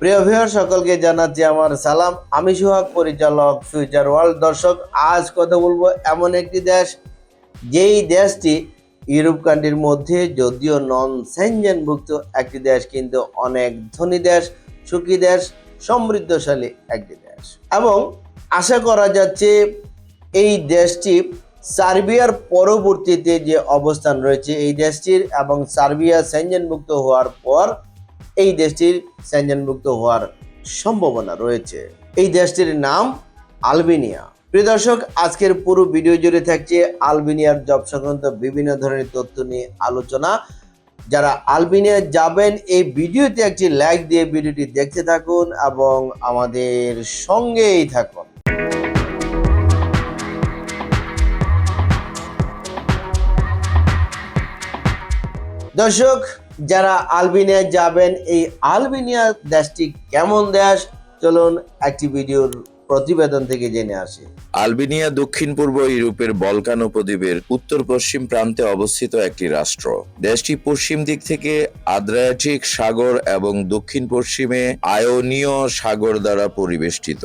প্রিয় ভিউয়ার সকলকে জানাচ্ছি আমার সালাম। আমি সোহাগ, পরিচালক ফিউচার ওয়ার্ল্ড দর্শক, আজ কথা বলব এমন একটি দেশ, যেই দেশটি ইউরোপ কান্ট্রির মধ্যে যদিও নন সেনজেনভুক্ত একটি দেশ কিন্তু অনেক ধনী দেশ, সুখী দেশ, সমৃদ্ধশালী একটি দেশ। এবং আশা করা যাচ্ছে, এই দেশটি সার্বিয়ার পরবর্তীতে যে অবস্থান রয়েছে, এই দেশটির এবং সার্বিয়া সেনজেনভুক্ত হওয়ার পর এই দেশটির সেনজেনভুক্ত হওয়ার সম্ভাবনা রয়েছে। এই দেশটির নাম আলবেনিয়া। প্রিয় দর্শক, আজকের পুরো ভিডিও জুড়ে থাকছে আলবেনিয়ার জব সংক্রান্ত বিভিন্ন ধরনের তথ্য নিয়ে আলোচনা। যারা আলবেনিয়া যাবেন, এই ভিডিওতে একটি লাইক দিয়ে ভিডিওটি দেখতে থাকুন এবং আমাদের সঙ্গেই থাকুন। দর্শক যারা আলবেনিয়া যাবেন, এই আলবেনিয়া দেশটি কেমন দেশ? চলুন একটি ভিডিওর প্রতিবেদন থেকে জেনে আসি। আলবেনিয়া দক্ষিণ পূর্ব ইউরোপের বলকান উপদ্বীপের উত্তর পশ্চিম প্রান্তে অবস্থিত একটি রাষ্ট্র। দেশটি পশ্চিম দিক থেকে আদ্রিয়াটিক সাগর এবং দক্ষিণ পশ্চিমে আয়োনীয় সাগর দ্বারা পরিবেষ্টিত।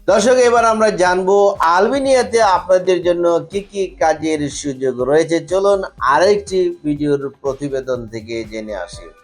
দর্শক, এবার আমরা জানব আলবেনিয়াতে আপনাদের জন্য কি কি কাজের সুযোগ রয়েছে। চলুন আরেকটি ভিডিওর প্রতিবেদন থেকে জেনে আসি।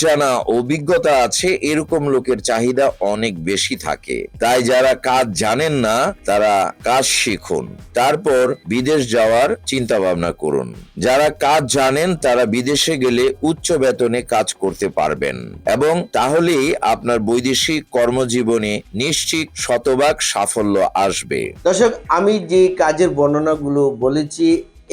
জানা অভিজ্ঞতা আছে, এরকম লোকের চাহিদা অনেক বেশি থাকে। তাই যারা কাজ জানেন না, তারা কাজ শিখুন। তারপর বিদেশ যাওয়ার চিন্তা ভাবনা করুন। যারা কাজ জানেন, তারা বিদেশে গেলে উচ্চ বেতনে কাজ করতে পারবেন। এবং তাহলেই আপনার বৈদেশিক কর্মজীবনে নিশ্চিত শতভাগ সাফল্য আসবে। দর্শক, আমি যে কাজের বর্ণনাগুলো বলেছি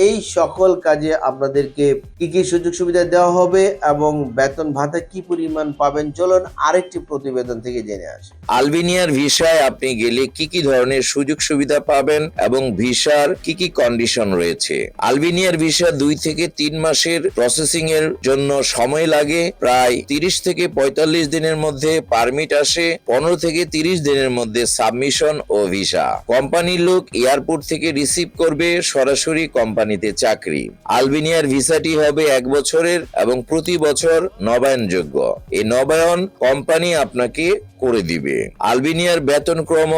এই সকল কাজে আপনাদেরকে কি কি সুযোগ সুবিধা দেওয়া হবে এবং বেতন ভাতা কি পরিমাণ পাবেন? চলুন আরেকটি প্রতিবেদন থেকে জেনে আসি। আলবেনিয়ার ভিসায় আপনি গেলে কি কি ধরনের সুযোগ সুবিধা পাবেন এবং ভিসার কি কি কন্ডিশন রয়েছে? আলবেনিয়ার ভিসা দুই থেকে তিন মাসের প্রসেসিং এর জন্য সময় লাগে। প্রায় তিরিশ থেকে পঁয়তাল্লিশ দিনের মধ্যে পারমিট আসে। পনেরো থেকে তিরিশ দিনের মধ্যে সাবমিশন ও ভিসা। কোম্পানির লোক এয়ারপোর্ট থেকে রিসিভ করবে। সরাসরি কোম্পানিতে চাকরি। আলবেনিয়ার ভিসাটি হবে এক বছরের এবং প্রতি বছর নবায়নযোগ্য। এই নবায়ন কোম্পানি আপনাকে করে দিবে। আলবেনিয়ার বেতন ক্রম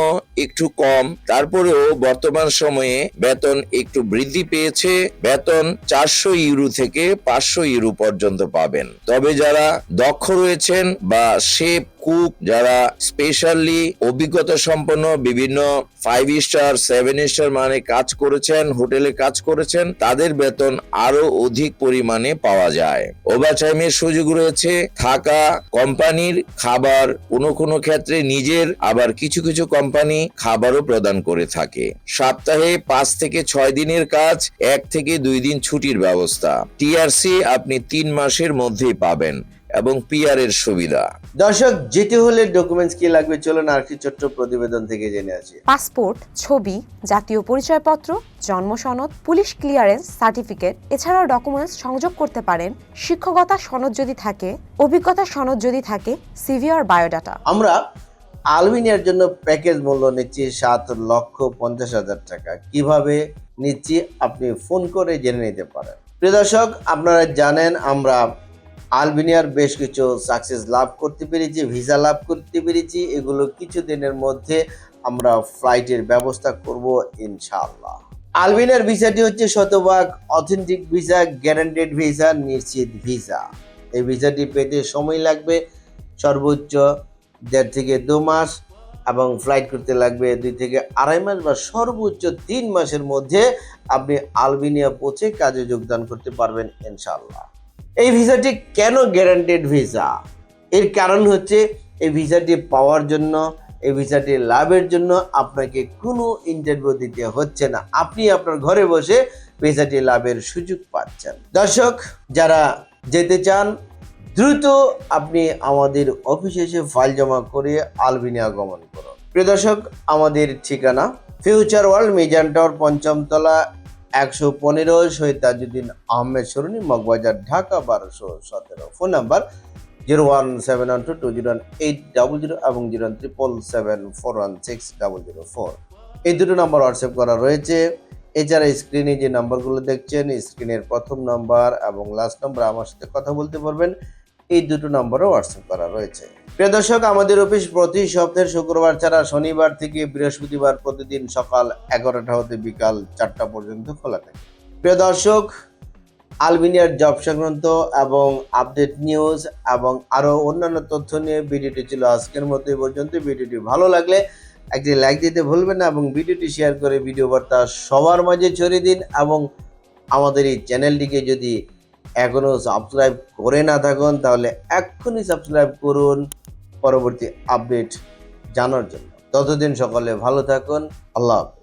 একটু কম, তারপরেও বর্তমান সময়ে বেতন একটু বৃদ্ধি পেয়েছে। বেতন চারশো ইউরো থেকে পাঁচশো ইউরো পর্যন্ত পাবেন। তবে যারা দক্ষ রয়েছেন বা শেফ, কুক, যারা স্পেশালি অভিজ্ঞতা সম্পন্ন বিভিন্ন ফাইভ স্টার, সেভেন স্টার মানে কাজ করেছেন, হোটেলে কাজ করেছেন তাদের বেতন আরও অধিক পরিমাণে পাওয়া যায়। ওভারটাইমের সুযোগ রয়েছে, থাকা কোম্পানির খাবার কোনো কোনো ক্ষেত্রে নিজের, আবার কিছু কিছু কোম্পানি খাবারও প্রদান করে থাকে। সপ্তাহে পাঁচ থেকে ছয় দিনের কাজ, এক থেকে দুই দিন ছুটির ব্যবস্থা। টিআরসি আপনি তিন মাসের মধ্যেই পাবেন। এবং পিআর এর সুবিধা। দর্শক যেতে হলে ডকুমেন্টস কি লাগবে? চলুন আরেকটি ছোট্ট প্রতিবেদন থেকে জেনে আসি। পাসপোর্ট ছবি জাতীয় পরিচয়পত্র জন্ম সনদ পুলিশ ক্লিয়ারেন্স সার্টিফিকেট এছাড়াও ডকুমেন্টস সংযোগ করতে পারেন। শিক্ষকতা সনদ যদি থাকে অভিজ্ঞতা সনদ যদি থাকে সিভি আর বায়োডাটা আমরা আলবেনিয়ার জন্য প্যাকেজ মূল্য নিচ্ছি সাত লক্ষ পঞ্চাশ হাজার টাকা। কীভাবে নিচ্ছি আপনি ফোন করে জেনে নিতে পারেন। প্রিয় দর্শক আপনারা জানেন আমরা আলবেনিয়ার বেশ কিছু সাকসেস লাভ করতে পেরেছি ভিসা লাভ করতে পেরেছি। এগুলো কিছু দিনের মধ্যে আমরা ফ্লাইটের ব্যবস্থা করব ইনশাআল্লাহ। আলবেনিয়ার ভিসাটি হচ্ছে শতভাগ অথেন্টিক ভিসা গ্যারান্টেড ভিসা নিশ্চিত ভিসা এই ভিসাটি পেতে সময় লাগবে সর্বোচ্চ দেড় থেকে দু মাস এবং ফ্লাইট করতে লাগবে দুই থেকে আড়াই মাস বা সর্বোচ্চ তিন মাসের মধ্যে আপনি আলবেনিয়া পৌঁছে কাজে যোগদান করতে পারবেন ইনশাল্লাহ এই ভিসাটি কেন গ্যারান্টেড ভিসা এর কারণ হচ্ছে, এই ভিসাটি পাওয়ার জন্য, এই ভিসাটি লাভের জন্য আপনাকে কোনো ইন্টারভিউ দিতে হচ্ছে না। আপনি আপনার ঘরে বসে ভিসাটি লাভের সুযোগ পাচ্ছেন। দর্শক, যারা যেতে চান, দ্রুত আপনি আমাদের অফিসে এসে ফাইল জমা করে আলবিনিয়া গমন করুন। প্রিয় দর্শক, আমাদের ঠিকানা ফিউচার ওয়ার্ল্ড মিজান টাওয়ার পঞ্চমতলা একশো পনেরো শহীদ তাজুদ্দিন আহমেদ সরুনি মগবাজার, ঢাকা, বারোশো সতেরো। Phone number zero one seven one two two zero one eight double zero এবং zero one triple seven four one six double zero four. এই দুটো নাম্বার হোয়াটসঅ্যাপ করা রয়েছে। এছাড়া স্ক্রিনে যে নাম্বারগুলো দেখছেন, স্ক্রিনের প্রথম নাম্বার এবং লাস্ট নাম্বার আমার সাথে কথা বলতে পারবেন। এই দুটো নম্বরও হোয়াটসঅ্যাপ করা রয়েছে। প্রিয় দর্শক, আমাদের অফিস প্রতি সপ্তাহের শুক্রবার ছাড়া শনিবার থেকে বৃহস্পতিবার প্রতিদিন সকাল এগারোটা হতে বিকাল চারটা পর্যন্ত খোলা থাকে। প্রিয় দর্শক, আলবেনিয়ার জব সংক্রান্ত এবং আপডেট নিউজ এবং আরও অন্যান্য তথ্য নিয়ে ভিডিওটি ছিল আজকের মতো পর্যন্ত। ভিডিওটি ভালো লাগলে একটি লাইক দিতে ভুলবেন না এবং ভিডিওটি শেয়ার করে ভিডিও বার্তা সবার মাঝে ছড়িয়ে দিন এবং আমাদের এই চ্যানেলটিকে যদি এখনও সাবস্ক্রাইব করে না থাকুন, তাহলে এক্ষুনি সাবস্ক্রাইব করুন পরবর্তী আপডেট জানার জন্য। ততদিন সকলে ভালো থাকুন, আল্লাহ হাফেজ।